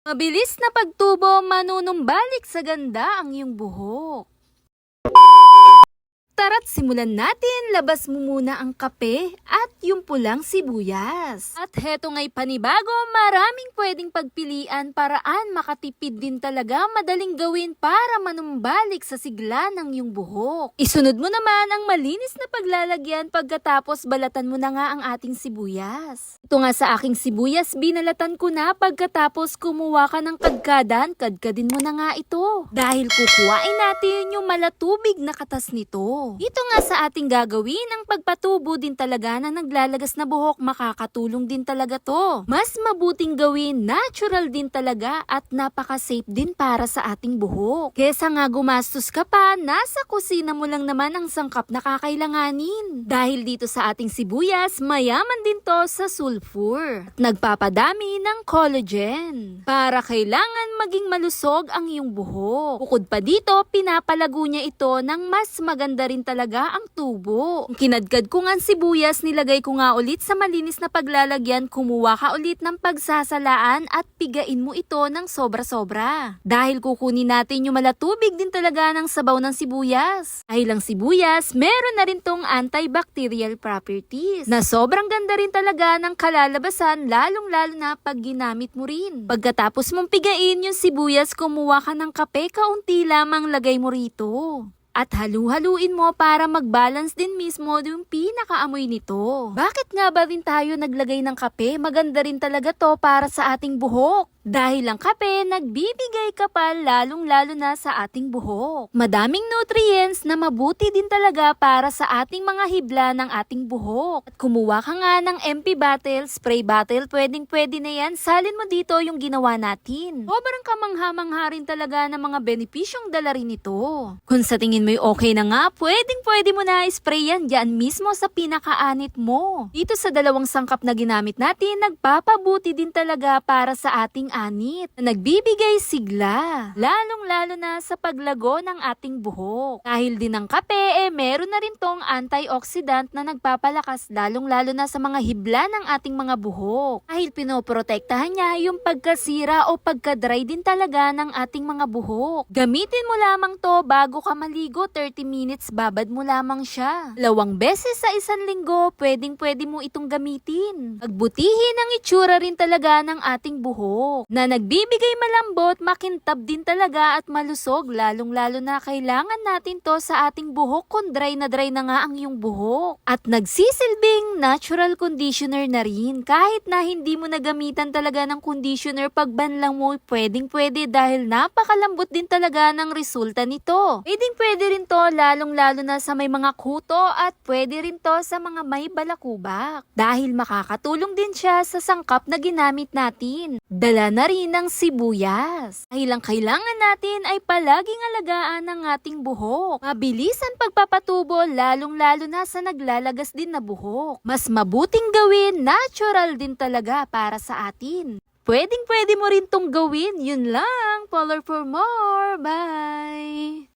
Mabilis na pagtubo, manunumbalik sa ganda ang iyong buhok. Tara't simulan natin, labas mo muna ang kape at yung pulang sibuyas. At heto nga'y panibago, maraming pwedeng pagpilian paraan makatipid din talaga madaling gawin para manumbalik sa sigla ng iyong buhok. Isunod mo naman ang malinis na paglalagyan pagkatapos balatan mo na nga ang ating sibuyas. Ito nga sa aking sibuyas, binalatan ko na pagkatapos kumuha ka ng kadkadan, kadkadin mo na nga ito. Dahil kukuhain natin yung malatubig na katas nito. Ito nga sa ating gagawin, ang pagpatubo din talaga na naglalagas na buhok, makakatulong din talaga to. Mas mabuting gawin, natural din talaga at napaka-safe din para sa ating buhok. Kesa nga gumastos ka pa, nasa kusina mo lang naman ang sangkap na kakailanganin. Dahil dito sa ating sibuyas, mayaman din to sa sulfur. At nagpapadami ng collagen. Para kailangan maging malusog ang iyong buhok. Bukod pa dito, pinapalago niya ito ng mas maganda rin talaga ang tubo. Kinadkad ko nga sibuyas, nilagay ko nga ulit sa malinis na paglalagyan, kumuha ka ulit ng pagsasalaan at pigain mo ito ng sobra-sobra. Dahil kukunin natin yung malatubig din talaga ng sabaw ng sibuyas. Dahil ang sibuyas, meron na rin tong antibacterial properties na sobrang ganda rin talaga ng kalalabasan lalong-lalo na pag ginamit mo rin. Pagkatapos mong pigain yung sibuyas, kumuha ka ng kape, kaunti lamang lagay mo rito. At halu-haluin mo para mag-balance din mismo yung pinakaamoy nito. Bakit nga ba rin tayo naglagay ng kape? Maganda rin talaga to para sa ating buhok. Dahil ang kape, nagbibigay kapal lalong-lalo na sa ating buhok. Madaming nutrients na mabuti din talaga para sa ating mga hibla ng ating buhok. At kumuha ka nga ng MP bottle, spray bottle, pwedeng pwede na yan. Salin mo dito yung ginawa natin. Sobrang kamangha-mangha rin talaga ng mga benepisyong dala rin ito. Kung sa tingin mo okay na nga, pwedeng pwede mo na spray yan dyan mismo sa pinakaanit mo. Dito sa dalawang sangkap na ginamit natin, nagpapabuti din talaga para sa ating anit na nagbibigay sigla. Lalong-lalo na sa paglago ng ating buhok. Dahil din ng kape, eh meron na rin tong antioxidant na nagpapalakas lalong-lalo na sa mga hibla ng ating mga buhok. Dahil pinoprotektahan niya yung pagkasira o pagka-dry din talaga ng ating mga buhok. Gamitin mo lamang to bago ka maligo, 30 minutes babad mo lamang siya. Lawang beses sa isang linggo, pwedeng pwede mo itong gamitin. Pagbutihin ang itsura rin talaga ng ating buhok na nagbibigay malambot, makintab din talaga at malusog lalong-lalo na kailangan natin to sa ating buhok kung dry na dry na nga ang iyong buhok. At nagsisilbing natural conditioner na rin kahit na hindi mo nagamitan talaga ng conditioner pag banlang mo pwedeng pwede dahil napakalambot din talaga ng resulta nito. Pwedeng pwede rin to lalong-lalo na sa may mga kuto at pwede rin to sa mga may balakubak dahil makakatulong din siya sa sangkap na ginamit natin. Dala na rin ng sibuyas. Dahil ang kailangan natin ay palaging alagaan ng ating buhok. Mabilis ang pagpapatubo lalong-lalo na sa naglalagas din na buhok. Mas mabuting gawin, natural din talaga para sa atin. Pwedeng pwede mo rin tong gawin. Yun lang. Polar for more. Bye!